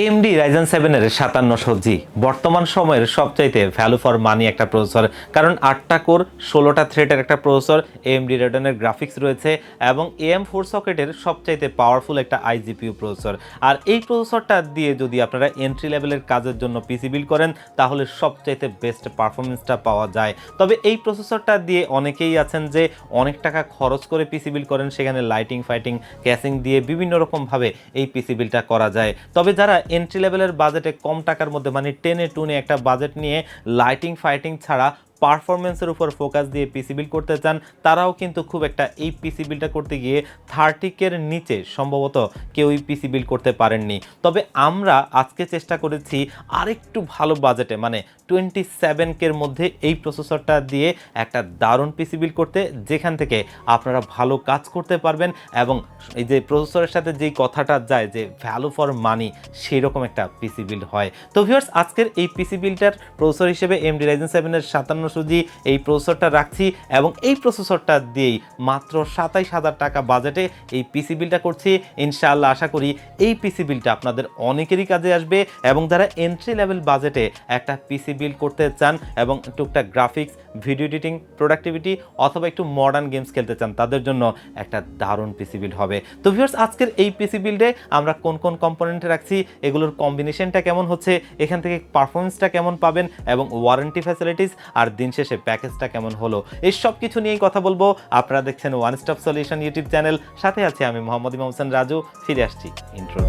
AMD Ryzen সেভেনের সাতান্নশো জি বর্তমান সময়ের সবচাইতে ভ্যালু ফর মানি একটা প্রসেসর কারণ আটটা কোর ষোলোটা থ্রেডের একটা প্রসেসর এএমডি রেডনের গ্রাফিক্স রয়েছে, এবং এএম ফোর সকেটের সবচাইতে পাওয়ারফুল একটা আইজিপিউ প্রসেসর আর এই প্রসেসরটা দিয়ে যদি আপনারা এন্ট্রি লেভেলের কাজের জন্য পিসি বিল্ড করেন, তাহলে সবচাইতে বেস্ট পারফরমেন্সটা পাওয়া যায়। তবে এই প্রসেসরটা দিয়ে অনেকেই আছেন যে অনেক টাকা খরচ করে পিসি বিল্ড করেন, সেখানে লাইটিং ফাইটিং ক্যাসিং দিয়ে বিভিন্ন রকমভাবে এই পিসি বিলটা করা যায়। তবে যারা এন্ট্রি লেভেলের বাজেটে কম টাকার মধ্যে মানে টেনে টুনে একটা বাজেট নিয়ে লাইটিং ফাইটিং ছাড়া পারফরমেন্সের উপর ফোকাস দিয়ে পিসি বিল করতে চান, তারাও কিন্তু খুব একটা এই পিসি বিলটা করতে গিয়ে থার্টিকের নিচে সম্ভবত কেউই পিসি বিল করতে পারেননি। তবে আমরা আজকে চেষ্টা করেছি আরেকটু ভালো বাজেটে মানে টোয়েন্টি সেভেনকের মধ্যে এই প্রসেসরটা দিয়ে একটা দারুণ পিসি বিল করতে, যেখান থেকে আপনারা ভালো কাজ করতে পারবেন এবং এই যে প্রসেসরের সাথে যেই কথাটা যায় যে ভ্যালু ফর মানি সেই রকম একটা পিসি বিল্ড হয়। তো ভিউয়ার্স আজকের এই পিসি বিল্ডটার প্রসেসর হিসেবে এমডি রাইজেন সেভেনের সাতান্ন সুজি এই প্রসেসরটা রাখছি এবং এই প্রসেসরটা দিয়েই মাত্র সাতাইশ হাজার টাকা বাজেটে এই পিসি বিলটা করছি। ইনশাআল্লাহ আশা করি এই পিসি বিলটা আপনাদের অনেকেরই কাজে আসবে এবং যারা এন্ট্রি লেভেল বাজেটে একটা পিসি বিল করতে চান এবং টুকটাক গ্রাফিক্স ভিডিও এডিটিং প্রোডাক্টিভিটি অথবা একটু মডার্ন গেমস খেলতে চান, তাদের জন্য একটা দারুণ পিসি বিল্ড হবে। তো ভিউয়ার্স আজকের এই পিসি বিল্ডে আমরা কোন কোন কম্পোনেন্টে রাখছি, এগুলোর কম্বিনেশনটা কেমন হচ্ছে, এখান থেকে পারফরমেন্সটা কেমন পাবেন এবং ওয়ারেন্টি ফ্যাসিলিটিস আর দিন শেষে প্যাকেজটা কেমন হলো, এই সব কিছু নিয়েই কথা বলব। আপনারা দেখছেন one stop solution YouTube channel সাথে আছি আমি মোহাম্মদ ইমাম হোসেন রাজু। ফিরে আসছি ইন্ট্রো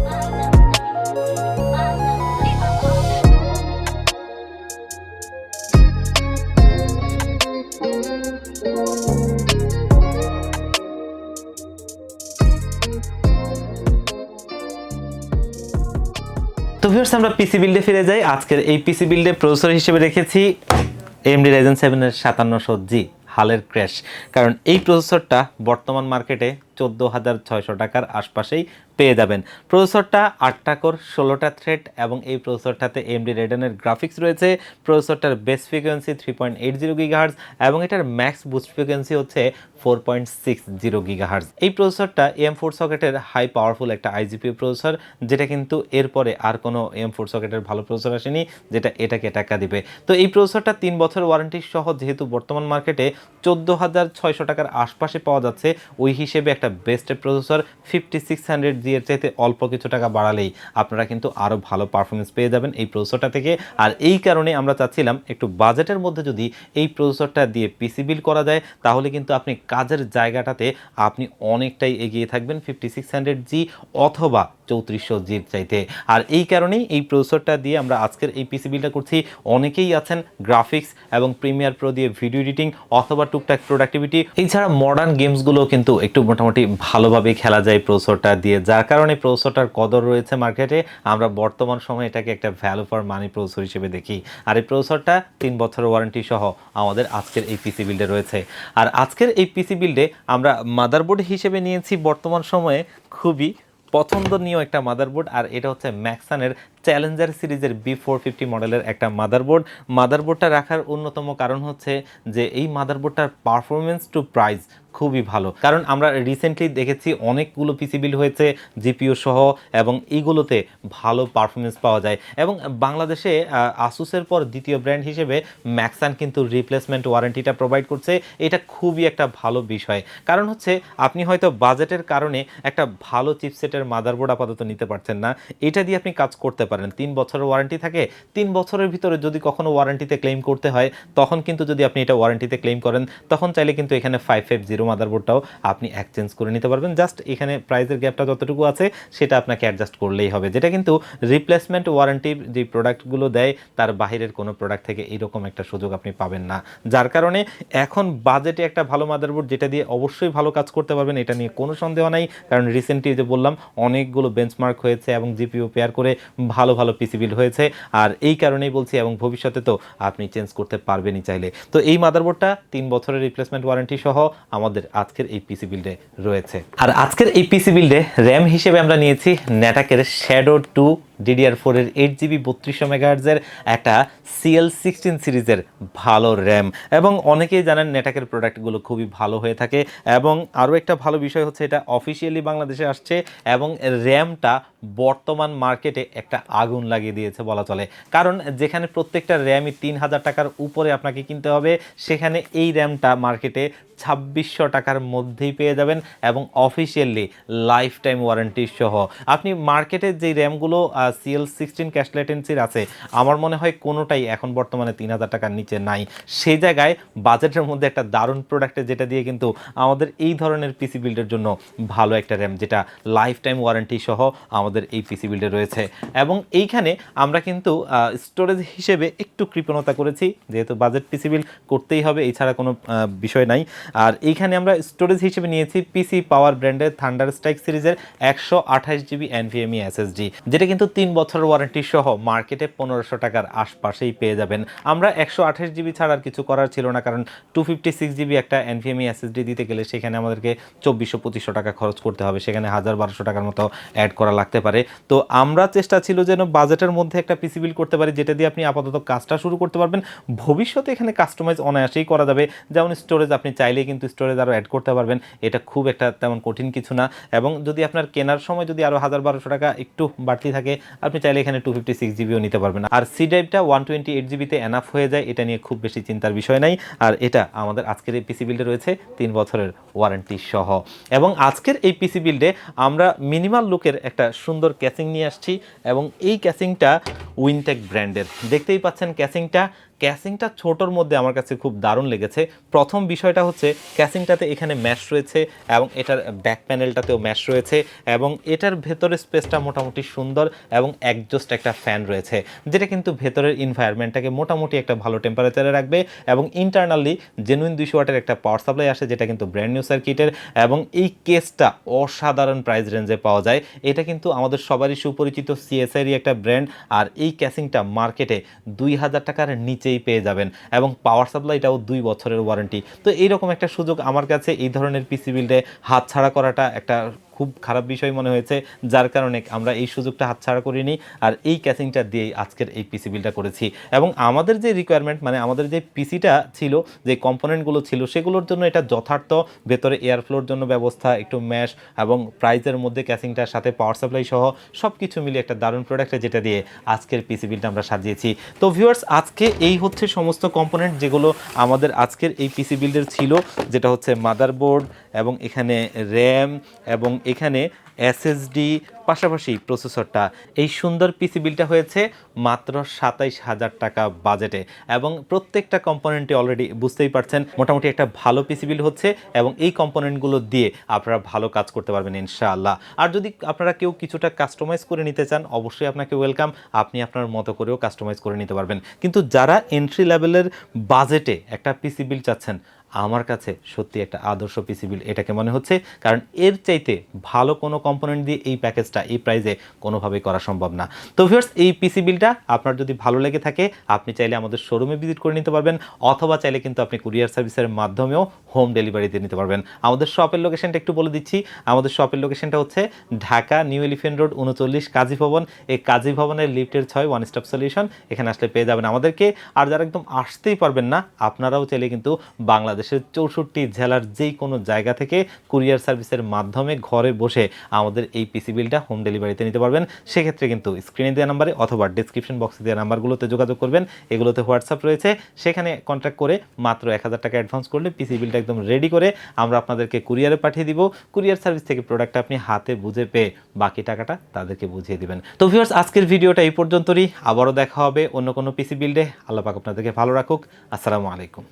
তো। ভিউয়ার্স আমরা পিসি বিল্ডে ফিরে যাই। আজকের এই পিসি বিল্ডে প্রসেসর হিসেবে রেখেছি এমডি রাইজেন সেভেনের সাতান্নশো জি হালের ক্র্যাশ কারণ এই প্রসেসরটা বর্তমান মার্কেটে চোদ্দ হাজার ছয়শো টাকার আশপাশেই পেয়ে যাবেন। প্রসেসরটা আটটা কোর, ষোলোটা থ্রেড এবং এই প্রসেসরটাতে এমডি রেডনের গ্রাফিক্স রয়েছে। প্রসেসরটার base frequency three point eight zero gigahertz এবং এটার ম্যাক্স বুস্ট ফ্রিকোয়েন্সি হচ্ছে four point six zero gigahertz এই প্রসেসরটা এম ফোর সকেটের হাই পাওয়ারফুল একটা আইজিপি প্রসেসর, যেটা কিন্তু এরপরে আর কোনো এম ফোর সকেটের ভালো প্রসেসর আসেনি, যেটা এটাকে টাকা দিবে। তো এই প্রসেসরটা তিন বছর ওয়ারেন্টি সহ যেহেতু বর্তমান মার্কেটে চোদ্দ হাজার ছয়শো টাকার আশপাশে পাওয়া যাচ্ছে, ওই হিসেবে একটা best processor fifty six hundred G এর চাইতে অল্প কিছু টাকা বাড়ালেই আপনারা কিন্তু আরও ভালো পারফরমেন্স পেয়ে যাবেন এই প্রসেসরটা থেকে। আর এই কারণে আমরা চাচ্ছিলাম একটু বাজেটের মধ্যে যদি এই প্রসেসরটা দিয়ে পিসি বিল করা যায়, তাহলে কিন্তু আপনি কাজের জায়গাটাতে আপনি অনেকটাই এগিয়ে থাকবেন ফিফটি সিক্স হান্ড্রেড জি অথবা চৌত্রিশশো জির চাইতে। আর এই কারণেই এই প্রসেসরটা দিয়ে আমরা আজকের এই পিসি বিলটা করছি। অনেকেই আছেন গ্রাফিক্স এবং প্রিমিয়ার প্রো দিয়ে ভিডিও এডিটিং অথবা টুকটাক প্রোডাক্টিভিটি এছাড়া মডার্ন গেমসগুলো কিন্তু একটু মোটামুটি ভালোভাবে খেলা যায় প্রসেসরটা দিয়ে। যার কারণে প্রসেসরটার কদর রয়েছে মার্কেটে, আমরা বর্তমান সময়ে এটাকে একটা ভ্যালু ফর মানি প্রসেসর হিসেবে দেখি। আর এই প্রসেসরটা তিন বছরের ওয়ারেন্টি সহ আমাদের আজকের এই পিসি বিল্ডে রয়েছে। আর আজকের এই পিসি বিল্ডে আমরা মাদারবোর্ড হিসেবে নিয়েছি বর্তমান সময়ে খুবই পছন্দনীয় একটা মাদারবোর্ড আর এটা হচ্ছে ম্যাক্সানের Challenger series B four fifty মডেলের একটা মাদারবোর্ড মাদারবোর্ডটা রাখার অন্যতম কারণ হচ্ছে যে এই মাদারবোর্ডটার পারফরমেন্স টু প্রাইস খুবই ভালো। কারণ আমরা রিসেন্টলি দেখেছি অনেকগুলো পিসি বিল হয়েছে জিপিও সহ এবং এইগুলোতে ভালো পারফরমেন্স পাওয়া যায়। এবং বাংলাদেশে আসুসের পর দ্বিতীয় ব্র্যান্ড হিসেবে ম্যাক্সান কিন্তু রিপ্লেসমেন্ট ওয়ারেন্টিটা প্রোভাইড করছে। এটা খুবই একটা ভালো বিষয়। কারণ হচ্ছে আপনি হয়তো বাজেটের কারণে একটা ভালো চিপসেটের মাদারবোর্ড আপাতত নিতে পারছেন না। এটা দিয়ে আপনি কাজ করতে পারেন তিন বছরের ওয়ারেন্টি থাকে। তিন বছরের ভিতরে যদি কখনো ওয়ারেন্টিতে ক্লেম করতে হয়, তখন কিন্তু যদি আপনি এটা ওয়ারেন্টিতে ক্লেম করেন, তখন চাইলে কিন্তু এখানে ফাইভ ফাইভ জিরো মাদারবোর্ডটাও আপনি এক্সচেঞ্জ করে নিতে পারবেন। জাস্ট এখানে প্রাইসের গ্যাপটা যতটুকু আছে, সেটা আপনাকে অ্যাডজাস্ট করলেই হবে। যেটা কিন্তু রিপ্লেসমেন্ট ওয়ারেন্টির যে প্রোডাক্টগুলো দেয়, তার বাহিরের কোনো প্রোডাক্ট থেকে এইরকম একটা সুযোগ আপনি পাবেন না। যার কারণে এখন বাজেটে একটা ভালো মাদারবোর্ড যেটা দিয়ে অবশ্যই ভালো কাজ করতে পারবেন, এটা নিয়ে কোনো সন্দেহ নাই। কারণ রিসেন্টলি যে বললাম, অনেকগুলো বেঞ্চমার্ক হয়েছে এবং জিপিও পেয়ার করে ভালো ভালো ভালো পিসি বিল্ড হয়েছে। আর এই কারণেই বলছি, এবং ভবিষ্যতে তো আপনি চেঞ্জ করতে পারবেনই চাইলে। তো এই মাদারবোর্ডটা তিন বছরের রিপ্লেসমেন্ট ওয়ারেন্টি সহ আমাদের আজকের এই পিসি বিল্ডে রয়েছে। আর আজকের এই পিসি বিল্ডে র্যাম হিসেবে আমরা নিয়েছি নেটাকের শ্যাডো টু ডিডিআর ফোরের এইট জিবি বত্রিশশো মেগাহার্জের একটা সিএল সিক্সটিন সিরিজের ভালো র্যাম এবং অনেকেই জানেন নেটাকের প্রোডাক্টগুলো খুবই ভালো হয়ে থাকে। এবং আরও একটা ভালো বিষয় হচ্ছে এটা অফিসিয়ালি বাংলাদেশে আসছে এবং র্যামটা বর্তমান মার্কেটে একটা আগুন লাগিয়ে দিয়েছে বলা চলে। কারণ যেখানে প্রত্যেকটা র্যামই তিন হাজার টাকার উপরে আপনাকে কিনতে হবে, সেখানে এই র্যামটা মার্কেটে ছাব্বিশশো টাকার মধ্যেই পেয়ে যাবেন এবং অফিসিয়ালি লাইফ টাইম ওয়ারেন্টি সহ। আপনি মার্কেটে যে র্যামগুলো সিএল সিক্সটিন ক্যাশ লেটেন্সির আছে। আমার মনে হয় কোনোটাই এখন বর্তমানে তিন হাজার টাকার নিচে নাই। সেই জায়গায় বাজেটের মধ্যে একটা দারুণ প্রোডাক্টে যেটা দিয়ে কিন্তু আমাদের এই ধরনের পিসি বিল্ডের জন্য ভালো একটা র্যাম যেটা লাইফ টাইম ওয়ারেন্টি সহ আমাদের এই পিসি বিল্ডে রয়েছে। এবং এইখানে আমরা কিন্তু স্টোরেজ হিসেবে একটু কৃপণতা করেছি। যেহেতু বাজেট পিসি বিল্ড করতেই হবে, এছাড়া কোনো বিষয় নাই। আর এইখানে আমরা স্টোরেজ হিসেবে নিয়েছি পিসি পাওয়ার ব্র্যান্ডের থান্ডার স্ট্রাইক সিরিজের একশো আঠাশ জিবি এনভিএমই এসএসডি যেটা কিন্তু তিন বছরের ওয়ারেন্টি সহ মার্কেটে পনেরোশো টাকার আশপাশেই পেয়ে যাবেন। আমরা একশো আঠাশ জিবি ছাড়া আর কিছু করার ছিল না, কারণ টু ফিফটি সিক্স জিবি একটা এনভিএমই এসএসডি দিতে গেলে সেখানে আমাদেরকে চব্বিশশো, পঁচিশশো টাকা খরচ করতে হবে। সেখানে হাজার বারোশো টাকার মতো অ্যাড করা লাগতে পারে। তো আমরা চেষ্টা ছিল যেন বাজেটের মধ্যে একটা পিসি বিল করতে পারি, যেটা দিয়ে আপনি আপাতত কাজটা শুরু করতে পারবেন। ভবিষ্যতে এখানে কাস্টমাইজ অনায়াসেই করা যাবে। যেমন স্টোরেজ আপনি চাইলেই কিন্তু স্টোরেজ আরও অ্যাড করতে পারবেন। এটা খুব একটা তেমন কঠিন কিছু না। এবং যদি আপনার কেনার সময় যদি আরও হাজার বারোশো টাকা একটু বাড়তি থাকে আপনি চাইলে এখানে টু ফিফটি সিক্স জিবিও নিতে পারবেন। আর সি ড্রাইভটা ওয়ান টোয়েন্টি এইট জিবিতে এনাফ হয়ে যায়, এটা নিয়ে খুব বেশি চিন্তার বিষয় নাই। আর এটা আমাদের আজকের এই পিসি বিল্ডে রয়েছে, তিন বছরের ওয়ারেন্টি সহ। এবং আজকের এই পিসি বিল্ডে আমরা মিনিমাল লুকের একটা সুন্দর ক্যাসিং নিয়ে আসছি, এবং এই ক্যাসিংটা উইনটেক ব্র্যান্ডের দেখতেই পাচ্ছেন ক্যাসিংটা ক্যাসিংটা ছোটোর মধ্যে আমার কাছে খুব দারুণ লেগেছে। প্রথম বিষয়টা হচ্ছে ক্যাসিংটাতে এখানে ম্যাশ রয়েছে, এবং এটার ব্যাক প্যানেলটাতেও ম্যাশ রয়েছে, এবং এটার ভেতরের স্পেসটা মোটামুটি সুন্দর এবং একজস্ট একটা ফ্যান রয়েছে, যেটা কিন্তু ভেতরের ইনভায়রনমেন্টটাকে মোটামুটি একটা ভালো টেম্পারেচারে রাখবে এবং ইন্টারনালি জেনুইন দুইশো ওয়াটের একটা পাওয়ার সাপ্লাই আসে, যেটা কিন্তু ব্র্যান্ড নিউ সার্কিটের এবং এই কেসটা অসাধারণ প্রাইস রেঞ্জে পাওয়া যায়। এটা কিন্তু আমাদের সবারই সুপরিচিত সিএসআইরই একটা ব্র্যান্ড আর এই ক্যাসিংটা মার্কেটে দুই হাজার টাকার নিচেই পেয়ে যাবেন এবং পাওয়ার সাপ্লাইটাও দুই বছরের ওয়ারেন্টি তো এইরকম একটা সুযোগ আমার কাছে এই ধরনের পিসি বিল্ডে হাত ছাড়া করাটা একটা খুব খারাপ বিষয় মনে হয়েছে, যার কারণে আমরা এই সুযোগটা হাতছাড়া করিনি আর এই ক্যাসিংটা দিয়েই আজকের এই পিসি বিলটা করেছি। এবং আমাদের যে রিকোয়ারমেন্ট মানে আমাদের যে পিসিটা ছিল, যে কম্পোনেন্টগুলো ছিল, সেগুলোর জন্য এটা যথার্থ ভেতরে এয়ার ফ্লোর জন্য ব্যবস্থা, একটু ম্যাশ এবং প্রাইজের মধ্যে ক্যাসিংটার সাথে পাওয়ার সাপ্লাই সহ সব কিছু মিলিয়ে একটা দারুণ প্রোডাক্ট যেটা দিয়ে আজকের পিসি বিলটা আমরা সাজিয়েছি। তো ভিউয়ার্স আজকে এই হচ্ছে সমস্ত কম্পোনেন্ট যেগুলো আমাদের আজকের এই পিসি বিল্ডের ছিল, যেটা হচ্ছে মাদারবোর্ড এবং এখানে র্যাম এবং এখানে এসএসডি পাশাপাশি প্রসেসরটা। এই সুন্দর পিসি বিলটা হয়েছে মাত্র সাতাইশ হাজার টাকা বাজেটে এবং প্রত্যেকটা কম্পোনেন্টে অলরেডি বুঝতেই পারছেন মোটামুটি একটা ভালো পিসি বিল হচ্ছে এবং এই কম্পোনেন্টগুলো দিয়ে আপনারা ভালো কাজ করতে পারবেন ইনশাআল্লাহ। আর যদি আপনারা কেউ কিছুটা কাস্টমাইজ করে নিতে চান, অবশ্যই আপনাকে ওয়েলকাম আপনি আপনার মতো করেও কাস্টমাইজ করে নিতে পারবেন। কিন্তু যারা এন্ট্রি লেভেলের বাজেটে একটা পিসি বিল চাচ্ছেন আমার কাছে সত্যি একটা আদর্শ পিসি বিল এটাকে মনে হচ্ছে। কারণ এর চাইতে ভালো কোনো কম্পোনেন্ট দিয়ে এই প্যাকেজটা এই প্রাইসে কোনোভাবেই করা সম্ভব না। তো ভিউয়ার্স এই পিসি বিলটা আপনার যদি ভালো লেগে থাকে, আপনি চাইলে আমাদের শোরুমে ভিজিট করে নিতে পারবেন, অথবা চাইলে কিন্তু আপনি কুরিয়ার সার্ভিসের মাধ্যমেও হোম ডেলিভারি দিয়ে নিতে পারবেন। আমাদের শপের লোকেশনটা একটু বলে দিচ্ছি। আমাদের শপের লোকেশনটা হচ্ছে ঢাকা নিউ এলিফেন্ট রোড উনচল্লিশ কাজী ভবন। এই কাজী ভবনের লিফটের ছয় ওয়ান স্টপ সলিউশন এখানে আসলে পেয়ে যাবেন আমাদেরকে। আর যারা একদম আসতেই পারবেন না, আপনারাও চাইলে কিন্তু বাংলাদেশের চৌষট্টি জেলার যেই কোনো জায়গা থেকে কুরিয়ার সার্ভিসের মাধ্যমে ঘরে বসে আমাদের এই পিসি বিলটা হোম ডেলিভারিতে নিতে পারবেন। সেক্ষেত্রে কিন্তু স্ক্রিনে দেওয়া নাম্বারে অথবা ডিসক্রিপশন বক্সে দেওয়া নাম্বারগুলোতে যোগাযোগ করবেন। এগুলোতে হোয়াটসঅ্যাপ রয়েছে। সেখানে কন্ট্যাক্ট করে মাত্র এক হাজার টাকা অ্যাডভান্স করলে পিসি বিলটা একদম রেডি করে আমরা আপনাদেরকে কুরিয়ারে পাঠিয়ে দিব। কুরিয়ার সার্ভিস থেকে প্রোডাক্টটা আপনি হাতে বুঝে পেয়ে বাকি টাকাটা তাদেরকে বুঝিয়ে দিবেন। তো ভিউয়ার্স আজকের ভিডিওটা এই পর্যন্তই আবারও দেখা হবে অন্য কোনো পিসি বিল্ডে আল্লাহ পাক আপনাদেরকে ভালো রাখুক। আসসালামু আলাইকুম।